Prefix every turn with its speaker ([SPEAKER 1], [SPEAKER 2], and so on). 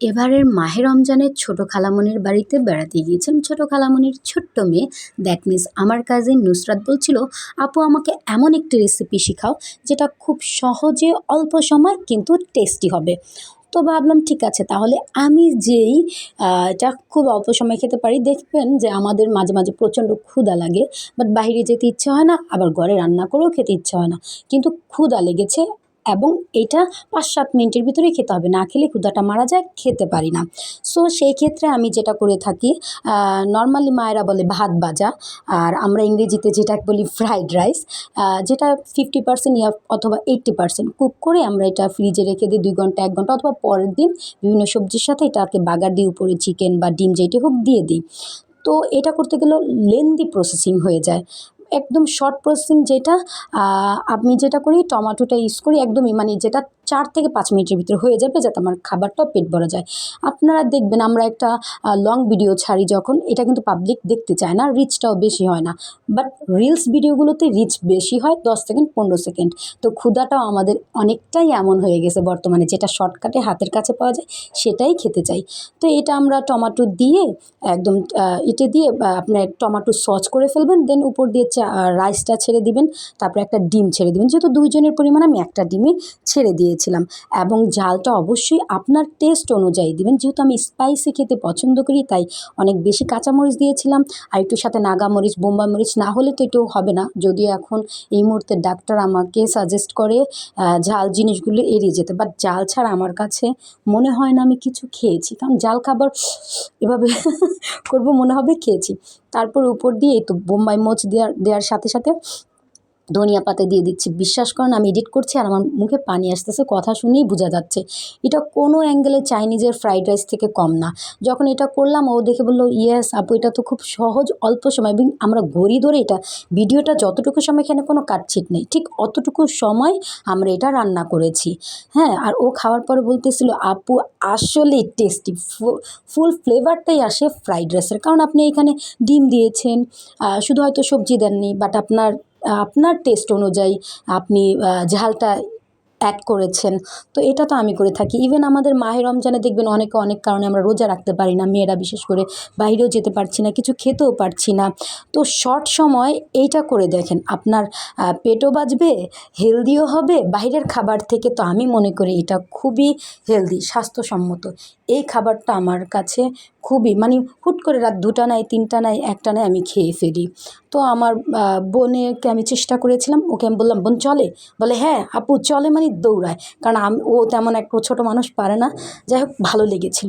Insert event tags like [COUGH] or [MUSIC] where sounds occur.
[SPEAKER 1] এবারের মাহে রমজানের ছোটো খালামণির বাড়িতে বেড়াতে গিয়েছিলাম ছোটো খালামণির ছোট্ট মেয়ে। দ্যাট মিন্স আমার কাজিন নুসরাত বলছিল, আপু, আমাকে এমন একটি রেসিপি শেখাও, যেটা খুব সহজে, অল্প সময় কিন্তু টেস্টি হবে। তো ভাবলাম, ঠিক আছে, তাহলে আমি যেই এটা খুব অল্প সময় খেতে পারি। দেখবেন যে আমাদের মাঝে মাঝে প্রচণ্ড ক্ষুধা লাগে বাট বাইরে যেতে ইচ্ছে হয় না, আবার ঘরে রান্না করেও খেতে ইচ্ছে হয় না। কিন্তু ক্ষুধা লেগেছে এবং এটা পাঁচ সাত মিনিটের ভিতরেই খেতে হবে। না খেলে ক্ষুদাটা মারা যায়, খেতে পারি না। সো, সেই ক্ষেত্রে আমি যেটা করে থাকি নর্মালি মায়েরা বলে ভাত ভাজা। আর আমরা ইংরেজিতে যেটা বলি ফ্রাইড রাইস যেটা ফিফটি পার্সেন্ট ইয়া অথবা এইট্টি পার্সেন্ট কুক করে আমরা এটা ফ্রিজে রেখে দিই দুই ঘণ্টা, এক ঘণ্টা অথবা পরের দিন বিভিন্ন সবজির সাথে এটাকে বাগার দিয়ে উপরে চিকেন বা ডিম যেটি হোক দিয়ে দিই। তো এটা করতে গেলেও লেন্দি প্রসেসিং হয়ে যায়। একদম শর্ট প্রসেসিং যেটা আমি যেটা করি, টমাটোটা ইউজ করি, একদমই মানে যেটা চার থেকে পাঁচ মিনিটের ভিতরে হয়ে যাবে, যাতে আমার খাবারটাও পেট ভরা যায়। আপনারা দেখবেন আমরা একটা লং ভিডিও ছাড়ি যখন, এটা কিন্তু পাবলিক দেখতে চায় না রিচটাও বেশি হয় না। বাট রিলস ভিডিওগুলোতে রিচ বেশি হয়, দশ সেকেন্ড পনেরো সেকেন্ড তো ক্ষুধাটাও আমাদের অনেকটাই এমন হয়ে গেছে বর্তমানে, যেটা শর্টকাটে হাতের কাছে পাওয়া যায়, সেটাই খেতে চাই। তো এটা আমরা টমাটো দিয়ে, একদম এটে দিয়ে আপনার টমাটো সস করে ফেলবেন দেন উপর দিয়ে চা রাইসটা ছেড়ে দিবেন, তারপরে একটা ডিম ছেড়ে দিবেন। যেহেতু দুইজনের পরিমাণ, আমি একটা ডিমই ছেড়ে দিয়েছিলাম। এবং ঝালটা অবশ্যই আপনার টেস্ট অনুযায়ী দিবেন। যেহেতু আমি স্পাইসি খেতে পছন্দ করি, তাই অনেক বেশি কাঁচামরিচ দিয়েছিলাম। আর একটু সাথে নাগামরিচ বোম্বাই মরিচ না হলে তো এটাও হবে না। যদিও এখন এই মুহূর্তে ডাক্তার আমাকে সাজেস্ট করে ঝাল জিনিসগুলো এড়িয়ে যেতে। বাট জাল ছাড়া আমার কাছে মনে হয় না আমি কিছু খেয়েছি। কারণ জাল খাবার এভাবে [LAUGHS] করব মনে হবে, খেয়েছি। তারপর উপর দিয়ে এই তো বোম্বাই মোচ দেওয়ার দেওয়ার সাথে সাথে ধনিয়া পাতা দিয়ে দিচ্ছি। বিশ্বাস করেন, আমি এডিট করছি আর আমার মুখে পানি আসতেছে, কথা শুনেই বোঝা যাচ্ছে। এটা কোনো অ্যাঙ্গেলে চাইনিজের ফ্রাইড রাইস থেকে কম না। যখন এটা করলাম, ও দেখে বলল ইয়েস আপু, এটা তো খুব সহজ, অল্প সময়। এবং আমরা ঘড়ি ধরে এটা, ভিডিওটা যতটুকু সময় এখানে কোনো কাটছিট নেই, ঠিক অতটুকু সময় আমরা এটা রান্না করেছি। হ্যাঁ আর ও খাওয়ার পরে বলতেছিল, আপু আসলে টেস্টি ফুল ফ্লেভারটাই আসে ফ্রাইড রাইসের কারণ আপনি এখানে ডিম দিয়েছেন শুধু হয়তো সবজি দেননি বাট আপনার আপনার টেস্ট অনুযায়ী আপনি ঝালটা অ্যাড করেছেন। তো এটা তো আমি করে থাকি। ইভেন আমাদের মাহে রমজানে দেখবেন অনেকে অনেক কারণে আমরা রোজা রাখতে পারি না, মেয়েরা বিশেষ করে বাইরেও যেতে পারছি না, কিছু খেতেও পারছি না। তো শর্ট সময় এইটা করে দেখেন, আপনার পেটও বাঁচবে হেলদিও হবে, বাইরের খাবার থেকে তো আমি মনে করি এটা খুবই হেলদি স্বাস্থ্যসম্মত। এই খাবারটা আমার কাছে খুবই মানে হুট করে রাত দুটা নাই, তিনটা নাই, একটা নাই আমি খেয়ে ফেলি। তো আমার বোনেকে আমি চেষ্টা করেছিলাম, ওকে আমি বললাম, বোন, চলে? বলে হ্যাঁ আপু, চলে মানে দৌড়ায়। কারণ আমি, ও তেমন একটা ছোটো মানুষ পারে না। যাই হোক, ভালো লেগেছিল।